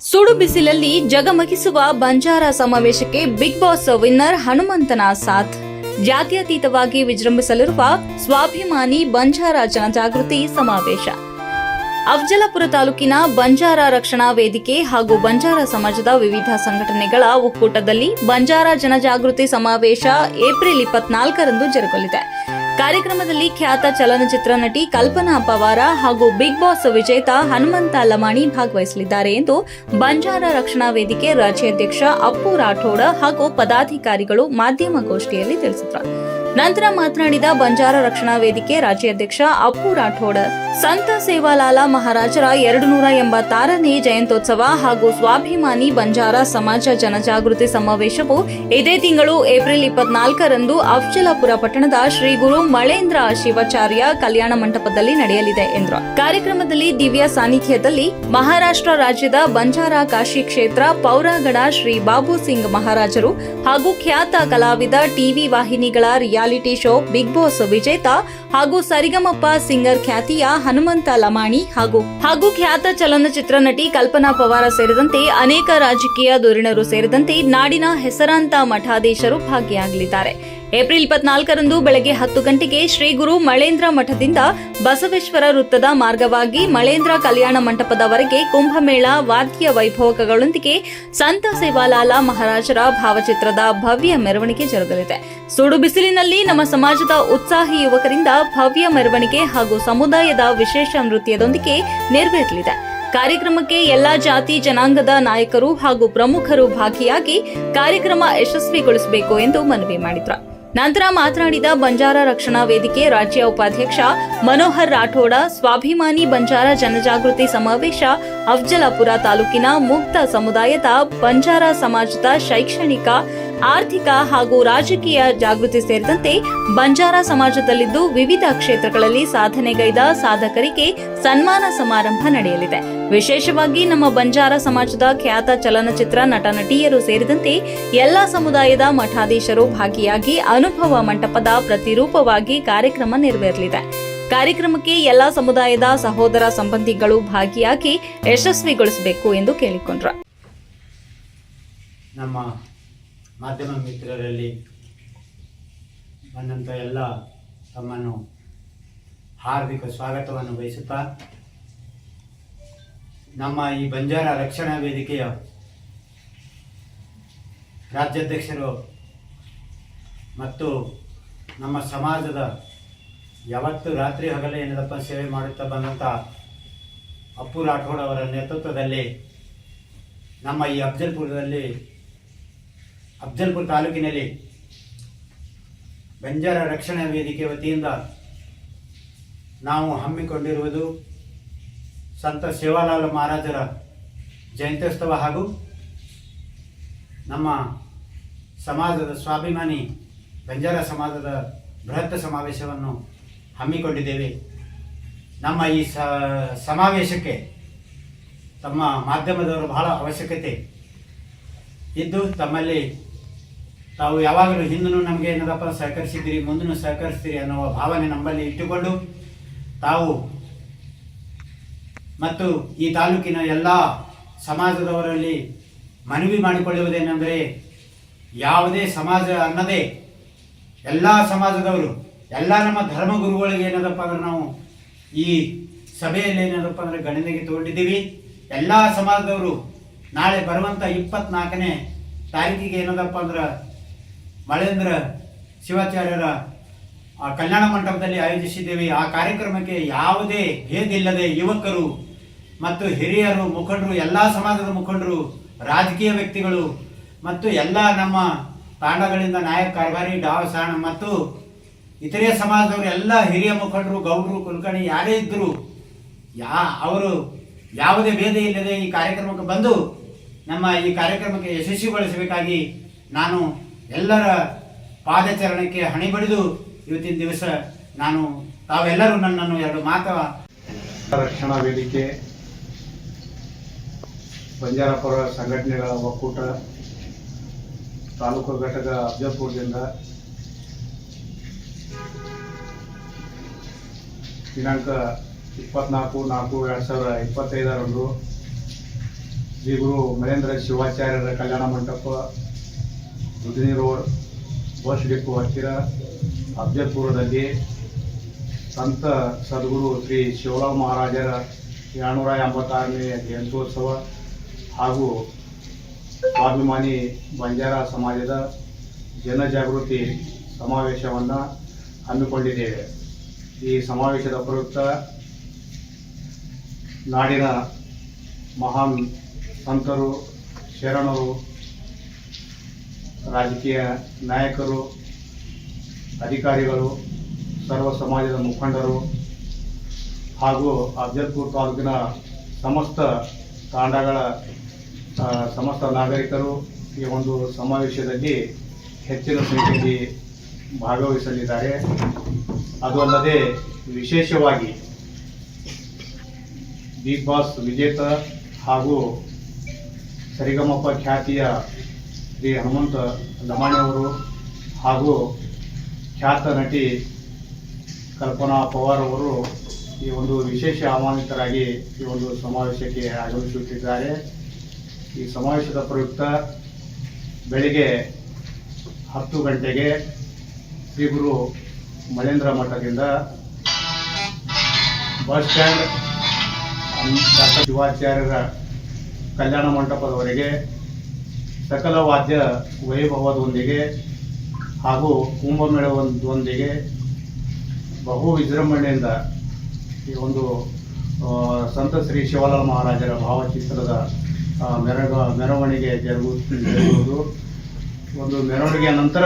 ಸುಡು ಬಿಸಿಲಲ್ಲಿ ಜಗಮಗಿಸುವ ಬಂಜಾರ ಸಮಾವೇಶಕ್ಕೆ ಬಿಗ್ ಬಾಸ್ ವಿನ್ನರ್ ಹನುಮಂತನ ಸಾಥ್. ಜಾತ್ಯತೀತವಾಗಿ ವಿಜೃಂಭಿಸಲಿರುವ ಸ್ವಾಭಿಮಾನಿ ಬಂಜಾರ ಜನಜಾಗೃತಿ ಸಮಾವೇಶ. ಅಫಜಲಪುರ ತಾಲೂಕಿನ ಬಂಜಾರ ರಕ್ಷಣಾ ವೇದಿಕೆ ಹಾಗೂ ಬಂಜಾರ ಸಮಾಜದ ವಿವಿಧ ಸಂಘಟನೆಗಳ ಒಕ್ಕೂಟದಲ್ಲಿ ಬಂಜಾರ ಜನಜಾಗೃತಿ ಸಮಾವೇಶ ಏಪ್ರಿಲ್ ಇಪ್ಪತ್ನಾಲ್ಕರಂದು ಜರುಗಲಿದೆ. ಕಾರ್ಯಕ್ರಮದಲ್ಲಿ ಖ್ಯಾತ ಚಲನಚಿತ್ರ ನಟಿ ಕಲ್ಪನಾ ಪವಾರ ಹಾಗೂ ಬಿಗ್ ಬಾಸ್ ವಿಜೇತ ಹನುಮಂತ ಲಮಾಣಿ ಭಾಗವಹಿಸಲಿದ್ದಾರೆ ಎಂದು ಬಂಜಾರ ರಕ್ಷಣಾ ವೇದಿಕೆ ರಾಜ್ಯಾಧ್ಯಕ್ಷ ಅಪ್ಪು ರಾಠೋಡ ಹಾಗೂ ಪದಾಧಿಕಾರಿಗಳು ಮಾಧ್ಯಮಗೋಷ್ಠಿಯಲ್ಲಿ ತಿಳಿಸಿದರು. ನಂತರ ಮಾತನಾಡಿದ ಬಂಜಾರ ರಕ್ಷಣಾ ವೇದಿಕೆ ರಾಜ್ಯಾಧ್ಯಕ್ಷ ಅಪ್ಪು ರಾಠೋಡ. ಸಂತ ಸೇವಾಲಾಲ ಮಹಾರಾಜರ ಎರಡು ನೂರ ಎಂಬತ್ತಾರನೇ ಜಯಂತ್ಯೋತ್ಸವ ಹಾಗೂ ಸ್ವಾಭಿಮಾನಿ ಬಂಜಾರ ಸಮಾಜ ಜನಜಾಗೃತಿ ಸಮಾವೇಶವು ಇದೇ ತಿಂಗಳು ಏಪ್ರಿಲ್ ಇಪ್ಪತ್ನಾಲ್ಕರಂದು ಅಫ್ಜಲಾಪುರ ಪಟ್ಟಣದ ಶ್ರೀ ಗುರು ಮಳೇಂದ್ರ ಶಿವಾಚಾರ್ಯ ಕಲ್ಯಾಣ ಮಂಟಪದಲ್ಲಿ ನಡೆಯಲಿದೆ ಎಂದರು. ಕಾರ್ಯಕ್ರಮದಲ್ಲಿ ದಿವ್ಯ ಸಾನ್ನಿಧ್ಯದಲ್ಲಿ ಮಹಾರಾಷ್ಟ್ರ ರಾಜ್ಯದ ಬಂಜಾರ ಕಾಶಿ ಕ್ಷೇತ್ರ ಪೌರಾಗಡ ಶ್ರೀ ಬಾಬು ಸಿಂಗ್ ಮಹಾರಾಜರು ಹಾಗೂ ಖ್ಯಾತ ಕಲಾವಿದ ಟಿವಿ ವಾಹಿನಿಗಳ ಶೋ ಬಿಗ್ ಬಾಸ್ ವಿಜೇತ ಹಾಗೂ ಸರಿಗಮಪ್ಪ ಸಿಂಗರ್ ಖ್ಯಾತಿಯ ಹನುಮಂತ ಲಮಾಣಿ ಹಾಗೂ ಹಾಗೂ ಖ್ಯಾತ ಚಲನಚಿತ್ರ ನಟಿ ಕಲ್ಪನಾ ಪವಾರ ಸೇರಿದಂತೆ ಅನೇಕ ರಾಜಕೀಯ ಧುರೀಣರು ಸೇರಿದಂತೆ ನಾಡಿನ ಹೆಸರಾಂತ ಮಠಾಧೀಶರು ಭಾಗಿಯಾಗಲಿದ್ದಾರೆ. ಏಪ್ರಿಲ್ ಇಪ್ಪತ್ನಾಲ್ಕರಂದು ಬೆಳಗ್ಗೆ ಹತ್ತು ಗಂಟೆಗೆ ಶ್ರೀ ಗುರು ಮಳೇಂದ್ರ ಮಠದಿಂದ ಬಸವೇಶ್ವರ ವೃತ್ತದ ಮಾರ್ಗವಾಗಿ ಮಳೇಂದ್ರ ಕಲ್ಯಾಣ ಮಂಟಪದವರೆಗೆ ಕುಂಭಮೇಳ, ವಾದ್ಯ ವೈಭವಗಳೊಂದಿಗೆ ಸಂತ ಸೇವಾಲಾಲ ಮಹಾರಾಜರ ಭಾವಚಿತ್ರದ ಭವ್ಯ ಮೆರವಣಿಗೆ ಜರುಗಲಿದೆ. ಸುಡು ಬಿಸಿಲಿನಲ್ಲಿ ನಮ್ಮ ಸಮಾಜದ ಉತ್ಸಾಹಿ ಯುವಕರಿಂದ ಭವ್ಯ ಮೆರವಣಿಗೆ ಹಾಗೂ ಸಮುದಾಯದ ವಿಶೇಷ ನೃತ್ಯದೊಂದಿಗೆ ನೆರವೇರಲಿದೆ. ಕಾರ್ಯಕ್ರಮಕ್ಕೆ ಎಲ್ಲಾ ಜಾತಿ, ಜನಾಂಗದ ನಾಯಕರು ಹಾಗೂ ಪ್ರಮುಖರು ಭಾಗಿಯಾಗಿ ಕಾರ್ಯಕ್ರಮ ಯಶಸ್ವಿಗೊಳಿಸಬೇಕು ಎಂದು ಮನವಿ ಮಾಡಿದ್ರು. ನಂತರ ಮಾತನಾಡಿದ ಬಂಜಾರ ರಕ್ಷಣಾ ವೇದಿಕೆ ರಾಜ್ಯ ಉಪಾಧ್ಯಕ್ಷ ಮನೋಹರ್ ರಾಠೋಡ, ಸ್ವಾಭಿಮಾನಿ ಬಂಜಾರ ಜನಜಾಗೃತಿ ಸಮಾವೇಶ ಅಫ್ಜಲಾಪುರ ತಾಲೂಕಿನ ಮುಕ್ತ ಸಮುದಾಯದ ಬಂಜಾರ ಸಮಾಜದ ಶೈಕ್ಷಣಿಕ ಆರ್ಥಿಕ ಹಾಗೂ ರಾಜಕೀಯ ಜಾಗೃತಿ ಸೇರಿದಂತೆ ಬಂಜಾರ ಸಮಾಜದಲ್ಲಿದ್ದು ವಿವಿಧ ಕ್ಷೇತ್ರಗಳಲ್ಲಿ ಸಾಧನೆಗೈದ ಸಾಧಕರಿಗೆ ಸನ್ಮಾನ ಸಮಾರಂಭ ನಡೆಯಲಿದೆ. ವಿಶೇಷವಾಗಿ ನಮ್ಮ ಬಂಜಾರ ಸಮಾಜದ ಖ್ಯಾತ ಚಲನಚಿತ್ರ ನಟ ನಟಿಯರು ಸೇರಿದಂತೆ ಎಲ್ಲಾ ಸಮುದಾಯದ ಮಠಾಧೀಶರು ಭಾಗಿಯಾಗಿ ಅನುಭವ ಮಂಟಪದ ಪ್ರತಿರೂಪವಾಗಿ ಕಾರ್ಯಕ್ರಮ ನೆರವೇರಲಿದೆ. ಕಾರ್ಯಕ್ರಮಕ್ಕೆ ಎಲ್ಲಾ ಸಮುದಾಯದ ಸಹೋದರ ಸಂಬಂಧಿಗಳು ಭಾಗಿಯಾಗಿ ಯಶಸ್ವಿಗೊಳಿಸಬೇಕು ಎಂದು ಕೇಳಿಕೊಂಡ್ರು. ನಮ್ಮ ಮಾಧ್ಯಮ ಮಿತ್ರರಲ್ಲಿ ಬಂದಂಥ ಎಲ್ಲ ತಮ್ಮನ್ನು ಹಾರ್ದಿಕ ಸ್ವಾಗತವನ್ನು ಬಯಸುತ್ತಾ, ನಮ್ಮ ಈ ಬಂಜಾರ ರಕ್ಷಣಾ ವೇದಿಕೆಯ ರಾಜ್ಯಾಧ್ಯಕ್ಷರು ಮತ್ತು ನಮ್ಮ ಸಮಾಜದ ಯಾವತ್ತು ರಾತ್ರಿ ಹಗಲೇ ಏನದಪ್ಪ ಸೇವೆ ಮಾಡುತ್ತಾ ಬಂದಂಥ ಅಪ್ಪು ರಾಠೋಡ್ ಅವರ ನೇತೃತ್ವದಲ್ಲಿ ನಮ್ಮ ಈ ಅಫ್ಜಲ್ಪುರದಲ್ಲಿ ಅಫ್ಜಲ್ಪುರ ತಾಲೂಕಿನಲ್ಲಿ ಬಂಜಾರ ರಕ್ಷಣಾ ವೇದಿಕೆ ವತಿಯಿಂದ ನಾವು ಹಮ್ಮಿಕೊಂಡಿರುವುದು ಸಂತ ಶಿವಲಾಲ್ ಮಹಾರಾಜರ ಜಯಂತ್ಯೋತ್ಸವ ಹಾಗೂ ನಮ್ಮ ಸಮಾಜದ ಸ್ವಾಭಿಮಾನಿ ಬಂಜಾರ ಸಮಾಜದ ಬೃಹತ್ ಸಮಾವೇಶವನ್ನು ಹಮ್ಮಿಕೊಂಡಿದ್ದೇವೆ. ನಮ್ಮ ಈ ಸಮಾವೇಶಕ್ಕೆ ತಮ್ಮ ಮಾಧ್ಯಮದವರು ಬಹಳ ಅವಶ್ಯಕತೆ ಇದ್ದು ತಮ್ಮಲ್ಲಿ ತಾವು ಯಾವಾಗಲೂ ಹಿಂದೂ ನಮಗೆ ಏನದಪ್ಪ ಸಹಕರಿಸಿದ್ದೀರಿ ಮುಂದೂ ಸಹಕರಿಸ್ತೀರಿ ಅನ್ನುವ ಭಾವನೆ ನಮ್ಮಲ್ಲಿ ಇಟ್ಟುಕೊಂಡು ತಾವು ಮತ್ತು ಈ ತಾಲೂಕಿನ ಎಲ್ಲ ಸಮಾಜದವರಲ್ಲಿ ಮನವಿ ಮಾಡಿಕೊಳ್ಳುವುದೇನೆಂದರೆ ಯಾವುದೇ ಸಮಾಜ ಅನ್ನದೇ ಎಲ್ಲ ಸಮಾಜದವರು, ಎಲ್ಲ ನಮ್ಮ ಧರ್ಮಗುರುಗಳಿಗೆ ಏನದಪ್ಪ ಅಂದ್ರೆ ನಾವು ಈ ಸಭೆಯಲ್ಲಿ ಏನದಪ್ಪ ಅಂದರೆ ಗಣನೆಗೆ ತಗೊಂಡಿದ್ದೀವಿ. ಎಲ್ಲ ಸಮಾಜದವರು ನಾಳೆ ಬರುವಂಥ ಇಪ್ಪತ್ನಾಲ್ಕನೇ ತಾರೀಕಿಗೆ ಏನದಪ್ಪ ಅಂದ್ರೆ ಮಳೇಂದ್ರ ಶಿವಾಚಾರ್ಯರ, ಆ ಕಲ್ಯಾಣ ಮಂಟಪದಲ್ಲಿ ಆಯೋಜಿಸಿದ್ದೇವೆ. ಆ ಕಾರ್ಯಕ್ರಮಕ್ಕೆ ಯಾವುದೇ ಭೇದಿಲ್ಲದೆ ಯುವಕರು ಮತ್ತು ಹಿರಿಯರು, ಮುಖಂಡರು, ಎಲ್ಲ ಸಮಾಜದ ಮುಖಂಡರು, ರಾಜಕೀಯ ವ್ಯಕ್ತಿಗಳು ಮತ್ತು ಎಲ್ಲ ನಮ್ಮ ತಾಂಡಗಳಿಂದ ನಾಯಕ ಕಾರ್ಬಾರಿ ಡಾವ್ ಸಾಣ ಮತ್ತು ಇತರೆ ಸಮಾಜದವರು, ಎಲ್ಲ ಹಿರಿಯ ಮುಖಂಡರು, ಗೌಡರು, ಕುಲಕರ್ಣಿ ಯಾರೇ ಇದ್ದರು ಯಾ, ಅವರು ಯಾವುದೇ ಭೇದ ಇಲ್ಲದೆ ಈ ಕಾರ್ಯಕ್ರಮಕ್ಕೆ ಬಂದು ನಮ್ಮ ಈ ಕಾರ್ಯಕ್ರಮಕ್ಕೆ ಯಶಸ್ವಿಗೊಳಿಸಬೇಕಾಗಿ ನಾನು ಎಲ್ಲರ ಪಾದಚರಣಕ್ಕೆ ಹಣೆ ಬಡಿದು ಇವತ್ತಿನ ದಿವಸ ನಾನು ತಾವೆಲ್ಲರೂ ನನ್ನನ್ನು ಎರಡು ಮಾತಾ ರಕ್ಷಣಾ ವೇದಿಕೆ, ಬಂಜಾರಪುರ ಸಂಘಟನೆಗಳ ಒಕ್ಕೂಟ, ತಾಲೂಕು ಘಟಕ ಅಫಜಲ್ಪುರದಿಂದ ದಿನಾಂಕ ಇಪ್ಪತ್ನಾಲ್ಕು ನಾಲ್ಕು ಎರಡು ಸಾವಿರದ ಇಪ್ಪತ್ತೈದರಂದು ಶ್ರೀ ಗುರು Mahendra ಶಿವಾಚಾರ್ಯರ Kalyana Mantapa ದುದಿನಿ road bus depot ಹತ್ತಿರ ಅಬ್ಜತ್ಪುರದಲ್ಲಿ ಸಂತ ಸದ್ಗುರು ಶ್ರೀ ಶಿವರಾಮ್ ಮಹಾರಾಜರ ಏಳ್ನೂರ ಎಂಬತ್ತಾರನೇ ಜಯಂತ್ಯೋತ್ಸವ ಹಾಗೂ ಸ್ವಾಭಿಮಾನಿ ಬಂಜಾರ ಸಮಾಜದ ಜನಜಾಗೃತಿ ಸಮಾವೇಶವನ್ನು ಹಮ್ಮಿಕೊಂಡಿದ್ದೇವೆ. ಈ ಸಮಾವೇಶದ ಪ್ರಯುಕ್ತ ನಾಡಿನ ಮಹಾನ್ ಸಂತರು, ಶರಣರು ರಾಜಕೀಯ ನಾಯಕರು, ಅಧಿಕಾರಿಗಳು, ಸರ್ವ ಸಮಾಜದ ಮುಖಂಡರು ಹಾಗೂ ಅಫಜಲ್ಪುರ್ ತಾಲೂಕಿನ ಸಮಸ್ತ ತಾಂಡಗಳ ಸಮಸ್ತ ನಾಗರಿಕರು ಈ ಒಂದು ಸಮಾವೇಶದಲ್ಲಿ ಹೆಚ್ಚಿನ ಸಂಖ್ಯೆಯಲ್ಲಿ ಭಾಗವಹಿಸಲಿದ್ದಾರೆ. ಅದು ಅಲ್ಲದೆ ವಿಶೇಷವಾಗಿ ಬಿಗ್ ಬಾಸ್ ವಿಜೇತ ಹಾಗೂ ಸರಿಗಮಪ ಖ್ಯಾತಿಯ ಶ್ರೀ ಹನುಮಂತ ಲಮಾಣಿಯವರು ಹಾಗೂ ಖ್ಯಾತ ನಟಿ ಕಲ್ಪನಾ ಪವಾರ್ ಅವರು ಈ ಒಂದು ವಿಶೇಷ ಆಹ್ವಾನಿತರಾಗಿ ಈ ಒಂದು ಸಮಾವೇಶಕ್ಕೆ ಆಗಮಿಸುತ್ತಿದ್ದಾರೆ. ಈ ಸಮಾವೇಶದ ಪ್ರಯುಕ್ತ ಬೆಳಿಗ್ಗೆ ಹತ್ತು ಗಂಟೆಗೆ ಶ್ರೀ ಗುರು ಮಳೇಂದ್ರ ಮಠದಿಂದ ಬಸ್ ಸ್ಟ್ಯಾಂಡ್, ಡಾಕ್ಟರ್ ಶಿವಾಚಾರ್ಯರ ಕಲ್ಯಾಣ ಮಂಟಪದವರೆಗೆ ಸಕಲ ವಾದ್ಯ ವೈಭವದೊಂದಿಗೆ ಹಾಗೂ ಕುಂಭಮೇಳದೊಂದಿಗೆ ಬಹು ವಿಜೃಂಭಣೆಯಿಂದ ಈ ಒಂದು ಸಂತ ಶ್ರೀ ಶಿವಲಾಲ್ ಮಹಾರಾಜರ ಭಾವಚಿತ್ರದ ಮೆರಗ, ಮೆರವಣಿಗೆ ಜರುಗು, ಜರುಗುವುದು. ಒಂದು ಮೆರವಣಿಗೆಯ ನಂತರ